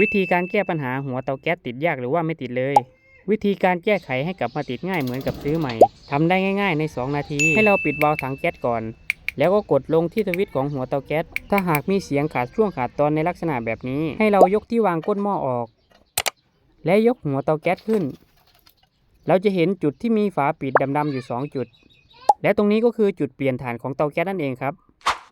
วิธีการแก้ปัญหาหัวเตาแก๊สติดยากหรือว่าไม่ติดเลย วิธีการแก้ไขให้กลับมาติดง่ายเหมือนกับซื้อใหม่ทำได้ง่าย ๆ ใน 2 นาที ให้เราปิดวาล์วถังแก๊สก่อน แล้วก็กดลงที่สวิตช์ของหัวเตาแก๊ส ถ้าหากมีเสียงขาดช่วงขาดตอนในลักษณะแบบนี้ ให้เรายกที่วางก้นหม้อออก และยกหัวเตาแก๊สขึ้น เราจะเห็นจุดที่มีฝาปิดดำๆอยู่ 2 จุด และตรงนี้ก็คือจุดเปลี่ยนฐานของเตาแก๊สนั่นเองครับ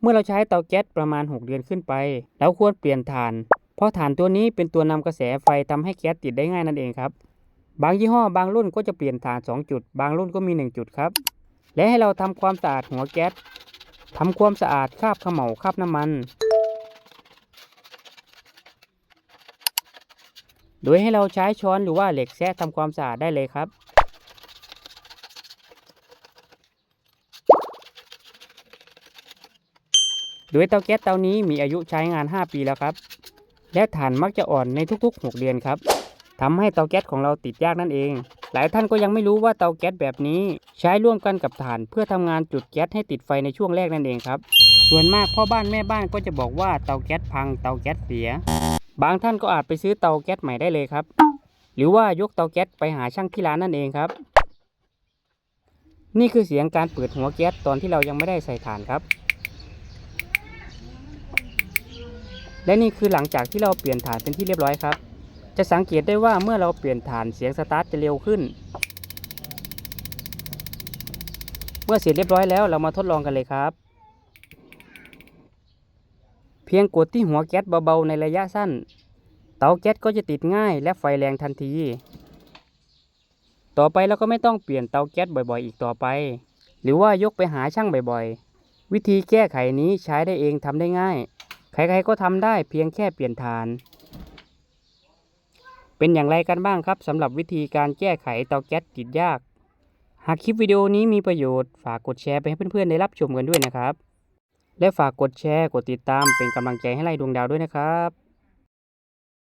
เมื่อเราใช้เตาแก๊สประมาณ 6 เดือนขึ้นไป เราควรเปลี่ยนฐาน เพราะฐานตัวนี้เป็นตัวนำกระแสไฟทำให้แก๊สติดได้ง่ายนั่นเองครับ บางยี่ห้อบางรุ่นก็จะเปลี่ยนฐาน 2 จุด บางรุ่นก็มี 1 จุดครับ และให้เราทำความสะอาดหัวแก๊สทำความสะอาดคราบเขม่าคราบน้ำมัน โดยให้เราใช้ช้อนหรือว่าเหล็กแซะทำความสะอาดได้เลยครับโดยเตาแก๊สเตานี้มีอายุใช้งาน 5 ปีแล้วครับ และฐานมักจะอ่อนในทุกๆ 6 เดือนครับทำให้เตาแก๊สของเราติดยากนั่นเอง หลายท่านก็ยังไม่รู้ว่าเตาแก๊สแบบนี้ ใช้ร่วมกันกับถ่าน เพื่อทำงานจุดแก๊สให้ติดไฟในช่วงแรกนั่นเองครับ ส่วนมากพ่อบ้านแม่บ้านก็จะบอกว่าเตาแก๊สพังเตาแก๊สเสีย บางท่านก็อาจไปซื้อเตาแก๊สใหม่ได้เลยครับ หรือว่ายกเตาแก๊สไปหาช่างที่ร้านนั่นเองครับ นี่คือเสียงการเปิดหัวแก๊สตอนที่เรายังไม่ได้ใส่ถ่านครับ และนี่คือหลังจากที่เราเปลี่ยนฐานเป็นที่เรียบร้อยครับ จะสังเกตได้ว่าเมื่อเราเปลี่ยนฐานเสียงสตาร์ทจะเร็วขึ้น เมื่อเสร็จเรียบร้อยแล้วเรามาทดลองกันเลยครับ เพียงกดที่หัวแก๊สเบาๆในระยะสั้น เตาแก๊สก็จะติดง่ายและไฟแรงทันที ต่อไปเราก็ไม่ต้องเปลี่ยนเตาแก๊สบ่อยๆ อีกต่อไป หรือว่ายกไปหาช่างบ่อยๆ วิธีแก้ไขนี้ใช้ได้เองทำได้ง่าย ใครๆก็ทำได้เพียงแค่เปลี่ยนฐาน เป็นอย่างไรกันบ้างครับสำหรับวิธีการแก้ไขเตาแก๊สติดยาก หากคลิปวิดีโอนี้มีประโยชน์ฝากกดแชร์ไปให้เพื่อนๆได้รับชมกันด้วยนะครับ และฝากกดแชร์กดติดตามเป็นกำลังใจให้ไล่ดวงดาวด้วยนะครับ